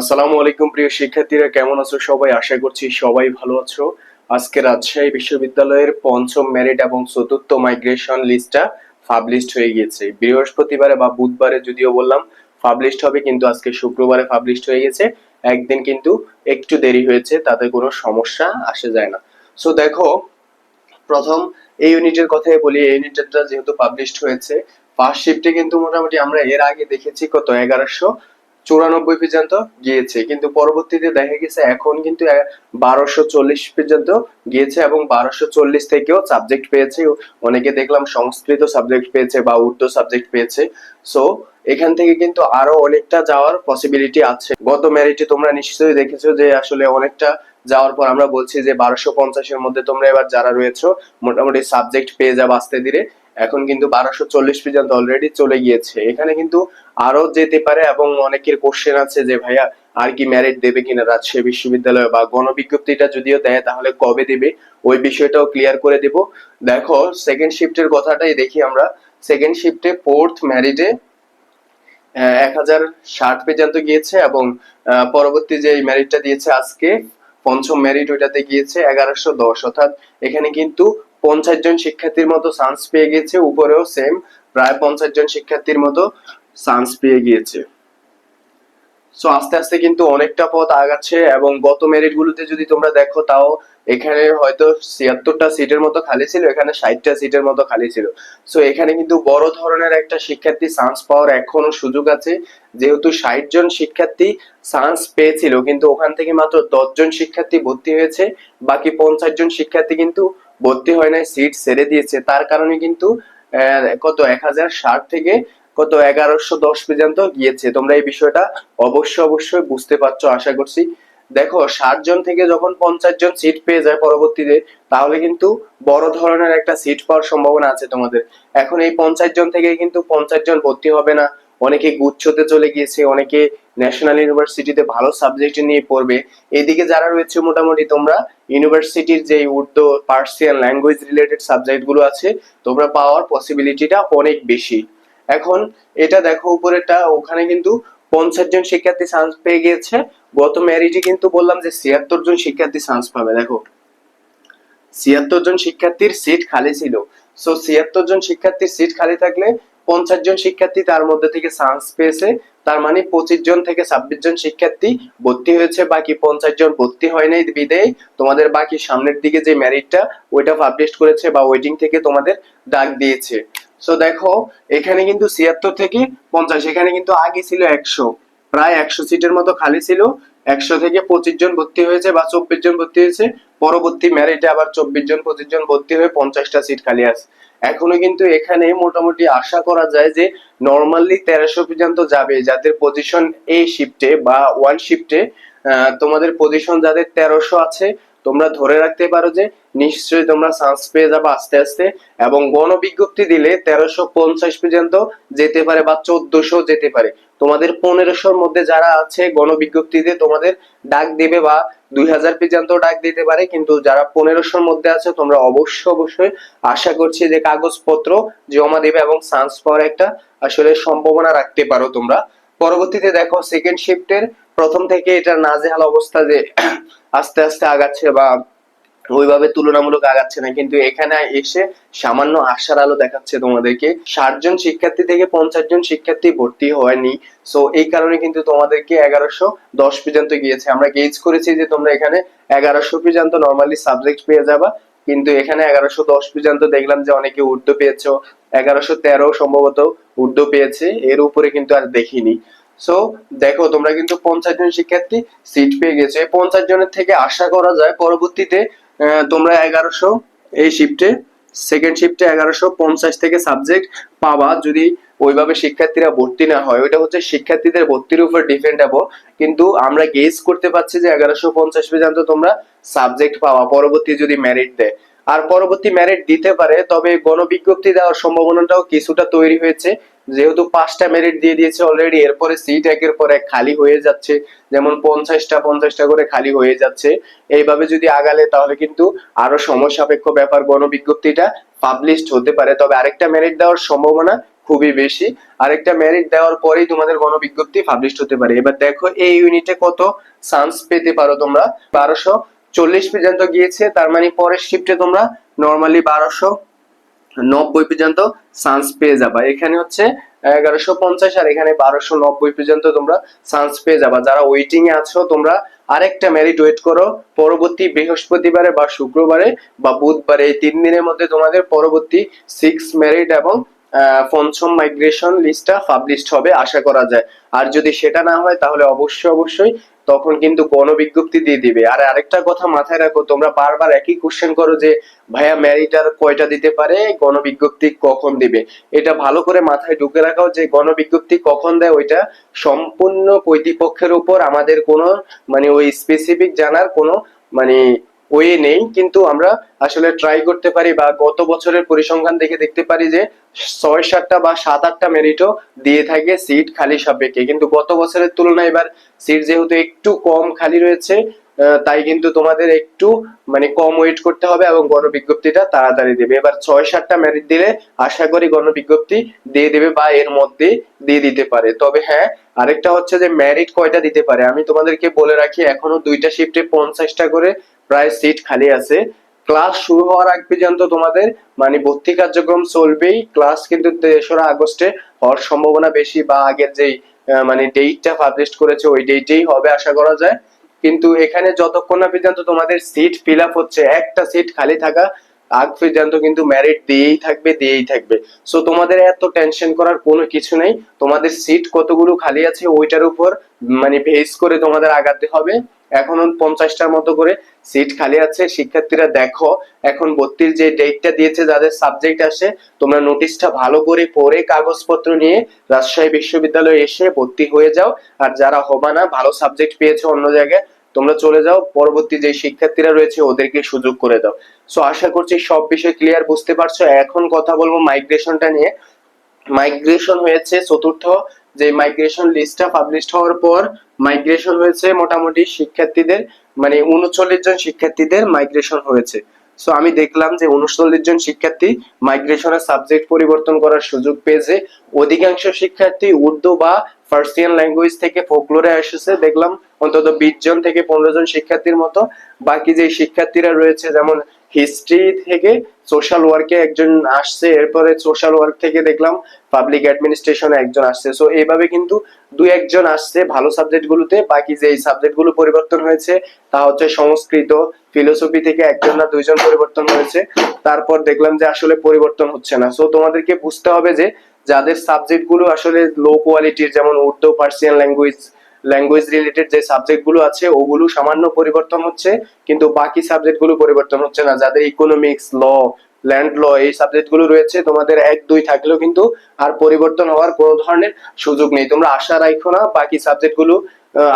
আসসালামু আলাইকুম প্রিয় শিক্ষার্থীরা, কেমন আছো সবাই? আশা করছি সবাই ভালো আছো। আজকে রাজশাহী বিশ্ববিদ্যালয়ের পঞ্চম মেরিট এবং চতুর্থ মাইগ্রেশন লিস্টটা পাবলিশড হয়ে গিয়েছে। বৃহস্পতিবারে বা বুধবারে যদিও বললাম পাবলিশড হবে কিন্তু আজকে শুক্রবারে পাবলিশড হয়ে গেছে। একদিন কিন্তু একটু দেরি হয়েছে, তাতে কোনো সমস্যা আসে যায় না। সো দেখো, প্রথম এই ইউনিটের কথাই বলি, এই ইউনিটটা যেহেতু পাবলিশড হয়েছে ফার্স্ট শিফটে কিন্তু মোটামুটি আমরা এর আগে দেখেছি কত? এগারোশো চুরানব্বই পর্যন্ত গিয়েছে, কিন্তু পরবর্তীতে দেখা গেছে এখন কিন্তু বারোশো চল্লিশ পর্যন্ত গিয়েছে এবং বারোশো চল্লিশ থেকেও সাবজেক্ট পেয়েছে। অনেকে দেখলাম সংস্কৃত সাবজেক্ট পেয়েছে বা উর্দু সাবজেক্ট পেয়েছে। সো এখান থেকে কিন্তু আরও অনেকটা যাওয়ার পসিবিলিটি আছে। গত ম্যারিটে তোমরা নিশ্চয়ই দেখেছ যে আসলে অনেকটা যাওয়ার পর আমরা বলছি যে বারোশো পঞ্চাশের মধ্যে তোমরা এবার যারা রয়েছো, মোটামুটি সাবজেক্ট পেয়ে যাবে আস্তে ধীরে। এখন কিন্তু বারোশো চল্লিশ পর্যন্ত অলরেডি চলে গিয়েছে। এখানে কিন্তু আরও যেতে পারে এবং অনেকের কোশ্চেন আছে যে, ভাইয়া, আর কি মেরিট দেবে কিনা রাজশাহী বিশ্ববিদ্যালয় বা গণবিজ্ঞপ্তিটা যদিও দেয়, তাহলে কবে দেবে? ওই বিষয়টাও ক্লিয়ার করে দেব। দেখো সেকেন্ড শিফটের কথাটাই দেখি আমরা। সেকেন্ড শিফটে ফোর্থ মেরিটে এক হাজার ষাট পর্যন্ত গিয়েছে এবং পরবর্তী যে ম্যারিটটা দিয়েছে আজকে, পঞ্চম মেরিট ওইটাতে গিয়েছে এগারোশো দশ। অর্থাৎ এখানে কিন্তু পঞ্চাশ জন শিক্ষার্থীর মতো চান্স পেয়ে গেছে, উপরেও সেম প্রায় পঞ্চাশ জন শিক্ষার্থীর মতো চান্স পেয়ে গিয়েছে। সো আস্তে আস্তে কিন্তু অনেকটা পথ আগাচ্ছে এবং গত মেরিট গুলোতে যদি তোমরা দেখো, তাও এখানে হয়তো ছিয়াত্তরটা সিটের মতো খালি ছিল, এখানে ষাটটা সিটের মতো খালি ছিল। সো এখানে কিন্তু বড় ধরনের একটা শিক্ষার্থী চান্স পাওয়ার এখনও সুযোগ আছে। যেহেতু ষাট জন শিক্ষার্থী চান্স পেয়েছিল, কিন্তু ওখান থেকে মাত্র দশ জন শিক্ষার্থী ভর্তি হয়েছে, বাকি পঞ্চাশ জন শিক্ষার্থী কিন্তু ভর্তি হয় নাই সিট ছেড়ে দিয়েছে। তার কারণে কিন্তু কত, এক হাজার ষাট থেকে কত, এগারোশো দশ পর্যন্ত গিয়েছে। তোমরা এই বিষয়টা অবশ্যই অবশ্যই বুঝতে পারছ, আশা করছি। দেখো, ষাট জন থেকে যখন পঞ্চাশ জন সিট পেয়ে যায় পরবর্তীতে, তাহলে কিন্তু বড় ধরনের একটা সিট পাওয়ার সম্ভাবনা আছে তোমাদের। এখন এই পঞ্চাশ জন থেকে কিন্তু পঞ্চাশ জন ভর্তি হবে না। অনেকে গুচ্ছতে চলে গিয়েছে, অনেকে ন্যাশনাল ইউনিভার্সিটিতে ভালো সাবজেক্ট নিয়ে পড়বে। এদিকে যারা রয়েছে মোটামুটি তোমরা ইউনিভার্সিটির যে উর্দু পার্সিয়ান ল্যাঙ্গুয়েজ রিলেটেড সাবজেক্টগুলো আছে, তোমরা পাওয়ার পসিবিলিটিটা অনেক বেশি। এখন এটা দেখো উপরেটা ওখানে কিন্তু পঞ্চাশ জন শিক্ষার্থী চান্স পেয়ে গিয়েছে। গত ম্যারিটে কিন্তু বললাম যে ছিয়াত্তর জন শিক্ষার্থী চান্স পাবে, দেখো। ছিয়াত্তর জন শিক্ষার্থীর সিট খালি ছিল। সো ছিয়াত্তর জন শিক্ষার্থীর সিট খালি থাকলে পঞ্চাশ জন শিক্ষার্থী তার মধ্যে থেকে চান্স পেয়েছে। তার মানে পঁচিশ জন থেকে ছাব্বিশ জন শিক্ষার্থী ভর্তি হয়েছে, বাকি পঞ্চাশ জন ভর্তি হয় নাই বিদেয়। তোমাদের বাকি সামনের দিকে যে ম্যারিটটা ওইটা পাবলিশ করেছে বা ওয়েটিং থেকে তোমাদের ডাক দিয়েছে। সো দেখো, এখানে কিন্তু ছিয়াত্তর থেকে পঞ্চাশ, এখানে কিন্তু আগে ছিল একশো। প্রায় একশো সিটের মতো খালি ছিল। একশো থেকে পঁচিশ জন ভর্তি হয়েছে বা চব্বিশ জন ভর্তি হয়েছে। পরবর্তী ম্যারিটে আবার চব্বিশ জন, পঁচিশ জন ভর্তি হয়ে পঞ্চাশটা সিট খালি আছে। এখনও কিন্তু এখানে মোটামুটি আশা করা যায় যে নর্মালি তেরোশো পর্যন্ত যাবে। যাদের পজিশন এ শিফটে বা ওয়ান শিফটে তোমাদের পজিশন যাদের তেরোশো আছে তোমরা ধরে রাখতে পারো যে নিশ্চয়ই তোমরা চান্স পেয়ে যাবে আস্তে আস্তে এবং গণবিজ্ঞপ্তি দিলে তেরোশো পঞ্চাশ পর্যন্ত যেতে পারে বা চোদ্দশো যেতে পারে। তোমাদের পনেরোশোর মধ্যে যারা আছে গণবিজ্ঞপ্তিতে তোমাদের ডাক দেবে বা দুই হাজার পর্যন্ত ডাক দিতে পারে, কিন্তু যারা পনেরোশোর মধ্যে আছে তোমরা অবশ্য অবশ্যই আশা করছি যে কাগজপত্র জমা দেবে এবং চান্স পাওয়ার একটা আসলে সম্ভাবনা রাখতে পারো তোমরা। পরবর্তীতে দেখো সেকেন্ড শিফটের প্রথম থেকে এটা নাজেহাল অবস্থা যে আস্তে আস্তে আগাচ্ছে বা ওইভাবে তুলনামূলক আগাচ্ছে না। কিন্তু এখানে এসে সামান্য আশার আলো দেখাচ্ছে তোমাদেরকে। ষাট জন শিক্ষার্থী থেকে পঞ্চাশ জন শিক্ষার্থী ভর্তি হয়নি। সো এই কারণে কিন্তু তোমাদেরকে এগারোশো দশ পর্যন্ত গিয়েছে। আমরা গেজ করেছি যে তোমরা এখানে এগারোশো পর্যন্ত নর্মালি সাবজেক্ট পেয়ে যাবা। কিন্তু এখানে এগারোশো দশ পর্যন্ত দেখলাম যে অনেকে উর্দু পেয়েছ। এগারোশো তেরো সম্ভবত উর্দু পেয়েছে। এর উপরে কিন্তু আর দেখিনি। সো দেখো, তোমরা কিন্তু পঞ্চাশ জন শিক্ষার্থী সিট পেয়ে গেছে। পঞ্চাশ জনের থেকে আশা করা যায় পরবর্তীতে তোমরা এগারোশো এই শিফটে সেকেন্ড শিফটে এগারোশো পঞ্চাশ থেকে সাবজেক্ট পাবা যদি ওইভাবে শিক্ষার্থীরা ভর্তি না হয়। ওইটা হচ্ছে শিক্ষার্থীদের ভর্তির উপর ডিপেন্ডেবল কিন্তু আমরা গেস করতে পারছি যে এগারোশো পঞ্চাশ পর্যন্ত তোমরা সাবজেক্ট পাওয়া পরবর্তী যদি মেরিট দেয়। আর পরবর্তী মেরিট দিতে পারে, তবে গণবিজ্ঞপ্তি দেওয়ার সম্ভাবনাটাও কিছুটা তৈরি হয়েছে। যেহেতু পাঁচটা মেরিট দিয়ে দিয়েছে অলরেডি এরপরে সিট একের পর এক খালি হয়ে যাচ্ছে। যেমন পঞ্চাশটা পঞ্চাশটা করে খালি হয়ে যাচ্ছে। এইভাবে যদি আগালে তাহলে কিন্তু আরও সময় সাপেক্ষ ব্যাপার গণবিজ্ঞপ্তিটা পাবলিশড হতে পারে। তবে আরেকটা মেরিট দেওয়ার সম্ভাবনা খুবই বেশি। আরেকটা মেরিট দেওয়ার পরেই তোমাদের গণবিজ্ঞপ্তি পাবলিশ হতে পারে। এবার দেখো, এই ইউনিটে কত চান্স পেতে পারো তোমরা? বারোশো চল্লিশ পর্যন্ত গিয়েছে, তার মানে পরের শিফটে তোমরা নর্মালি বারোশো নব্বই পর্যন্ত চান্স পেয়ে যাবা। এখানে হচ্ছে এগারোশো পঞ্চাশ আর এখানে বারোশো নব্বই পর্যন্ত তোমরা চান্স পেয়ে যাবা। যারা ওয়েটিং এ আছো, তোমরা আরেকটা মেরিট ওয়েট করো। পরবর্তী বৃহস্পতিবারে বা শুক্রবারে বা বুধবারে এই তিন দিনের মধ্যে তোমাদের পরবর্তী সিক্স মেরিট এবং পঞ্চম মাইগ্রেশন লিস্টটা পাবলিশড হবে, আশা করা যায়। আর যদি সেটা না হয়, তাহলে অবশ্যই অবশ্যই তখন কিন্তু গণবিজ্ঞপ্তি দিয়ে দিবে। আর আরেকটা কথা মাথায় রাখো, তোমরা বারবার একই কোশ্চেন করো যে, ভাইয়া ম্যারিটার কয়টা দিতে পারে? গণবিজ্ঞপ্তি কখন দিবে? এটা ভালো করে মাথায় ঢুকে রাখাও যে গণবিজ্ঞপ্তি কখন দেয় ওইটা সম্পূর্ণ কর্তৃপক্ষের উপর আমাদের কোনো মানে ওই স্পেসিফিক জানার কোনো মানে ওয়ে নেই, কিন্তু আমরা আসলে ট্রাই করতে পারি বা গত বছরের পরিসংখ্যান দেখে দেখতে পারি যে ছয় সাতটা বা সাত আটটা মেরিটও দিয়ে থাকে সিট খালি সাপেক্ষে। কিন্তু গত বছরের তুলনায় এবার সিট যেহেতু একটু কম খালি রয়েছে তাই কিন্তু তোমাদের একটু মানে কম ওয়েট করতে হবে এবং গণবিজ্ঞপ্তিটা তাড়াতাড়ি দেবে। এবার ছয় সাতটা মেরিট দিলে আশা করি গণবিজ্ঞপ্তি দিয়ে দেবে বা এর মধ্যে দিয়ে দিতে পারে। তবে হ্যাঁ আরেকটা হচ্ছে যে মেরিট কয়টা দিতে পারে? আমি তোমাদেরকে বলে রাখি, এখনও দুইটা শিফটে পঞ্চাশটা করে প্রায় সিট খালি আছে। ক্লাস শুরু হওয়ার আগ পর্যন্ত তোমাদের মানে ভর্তি কার্যক্রম চলবেই। ক্লাস কিন্তু তেসরা আগস্টে হওয়ার সম্ভাবনা বেশি বা আগের যেই মানে ডেটটা পাবলিশ করেছে ওই ডেটেই হবে আশা করা যায়। কিন্তু এখানে যতক্ষণ না পর্যন্ত তোমাদের সিট ফিল আপ হচ্ছে, একটা সিট খালি থাকা আগ পর্যন্ত কিন্তু মেরিট দিয়েই থাকবে দিয়েই থাকবে। সো তোমাদের এত টেনশন করার কোনো কিছু নেই। তোমাদের সিট কতগুলো খালি আছে, ওইটার উপর মানে বেস করে তোমাদের আগাতে হবে। এখনও পঞ্চাশটার মতো করে সিট খালি আছে। শিক্ষার্থীরা দেখো, এখন ভর্তির যে ডেটটা দিয়েছে, যাদের সাবজেক্ট আসে, তোমরা নোটিশটা ভালো করে পড়ে কাগজপত্র নিয়ে রাজশাহী বিশ্ববিদ্যালয়ে এসে ভর্তি হয়ে যাও। আর যারা হবা না, ভালো সাবজেক্ট পেয়েছ অন্য জায়গায়, তোমরা চলে যাও। পরবর্তী যে শিক্ষার্থীরা রয়েছে, ওদেরকে সুযোগ করে দাও। সো আশা করছি সব বিষয় ক্লিয়ার বুঝতে পারছ। এখন কথা বলব মাইগ্রেশনটা নিয়ে। মাইগ্রেশন হয়েছে চতুর্থ যে মাইগ্রেশন লিস্টটা পাবলিশ হওয়ার পর মাইগ্রেশন হয়েছে মোটামুটি শিক্ষার্থীদের মানে উনচল্লিশ জন শিক্ষার্থীদের মাইগ্রেশন হয়েছে। সো আমি দেখলাম যে উনচল্লিশ জন শিক্ষার্থী মাইগ্রেশনের সাবজেক্ট পরিবর্তন করার সুযোগ পেয়েছে। অধিকাংশ শিক্ষার্থী উর্দু বা ফার্সিয়ান ল্যাঙ্গুয়েজ থেকে ফোকলোরে এসেছে। দেখলাম অন্তত বিশ জন থেকে পনেরো জন শিক্ষার্থীর মতো। বাকি যে শিক্ষার্থীরা রয়েছে, যেমন হিস্ট্রি থেকে সোশ্যাল ওয়ার্কে একজন আসছে, এরপরে সোশ্যাল ওয়ার্ক থেকে দেখলাম পাবলিক অ্যাডমিনিস্ট্রেশনে একজন আসছে। সো এইভাবে কিন্তু দুই একজন আসছে ভালো সাবজেক্ট গুলোতে, বাকি যে সাবজেক্টগুলো পরিবর্তন হয়েছে, তা হচ্ছে সংস্কৃত ফিলোসফি থেকে একজন না দুইজন পরিবর্তন হয়েছে। তারপর দেখলাম যে আসলে পরিবর্তন হচ্ছে না। সো তোমাদেরকে বুঝতে হবে যে যাদের সাবজেক্টগুলো আসলে লো কোয়ালিটির যেমন Urdu Persian language language related যে সাবজেক্টগুলো আছে, ওগুলো সামান্য পরিবর্তন হচ্ছে, কিন্তু বাকি সাবজেক্টগুলো পরিবর্তন হচ্ছে না। যাদের ইকোনমিক্স ল ল্যান্ড ল এই সাবজেক্টগুলো রয়েছে, তোমাদের এক, দুই থাকলেও কিন্তু আর পরিবর্তন হওয়ার কোনো ধরনের সুযোগ নেই। তোমরা আশা রাখো না, বাকি সাবজেক্টগুলো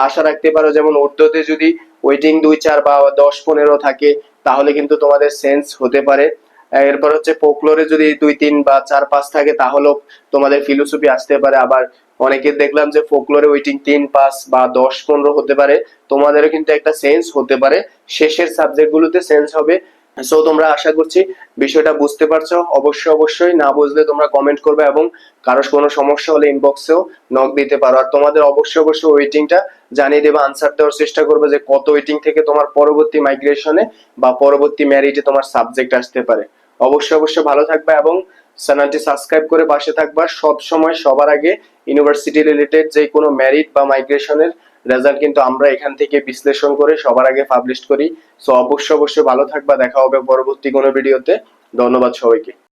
আশা রাখতে পারো। যেমন উর্দুতে যদি ওয়েটিং দুই, চার বা দশ, পনেরো থাকে, তাহলে কিন্তু তোমাদের সেন্স হতে পারে। এরপর হচ্ছে ফোকলোরে যদি দুই, তিন বা চার, পাঁচ থাকে, তাহলেও তোমাদের ফিলোসফি আসতে পারে। আবার অনেকে দেখলাম যে ফোকলোরে ওয়েটিং তিন, পাঁচ বা দশ, পনেরো হতে পারে। তোমাদেরও কিন্তু একটা সেন্স হতে পারে। শেষের সাবজেক্ট গুলোতে সেন্স হবে। সো তোমরা আশা করছি বিষয়টা বুঝতে পারছ। অবশ্যই অবশ্যই। না বুঝলে তোমরা কমেন্ট করবে এবং কারোর কোনো সমস্যা হলে ইনবক্সেও নক দিতে পারো। আর তোমাদের অবশ্যই অবশ্যই ওয়েটিংটা জানিয়ে দেবে। আনসার দেওয়ার চেষ্টা করবে যে কত ওয়েটিং থেকে তোমার পরবর্তী মাইগ্রেশনে বা পরবর্তী ম্যারিটে তোমার সাবজেক্ট আসতে পারে। অবশ্যই অবশ্যই ভালো থাকবা এবং চ্যানেলটি সাবস্ক্রাইব করে পাশে থাকবা। সব সময় সবার আগে ইউনিভার্সিটি রিলেটেড যে কোনো মেরিট বা মাইগ্রেশনের রেজাল্ট কিন্তু আমরা এখান থেকে বিশ্লেষণ করে সবার আগে পাবলিশ করি। সো অবশ্যই অবশ্যই ভালো থাকবা। দেখা হবে পরবর্তী কোনো ভিডিওতে ধন্যবাদ সবাইকে।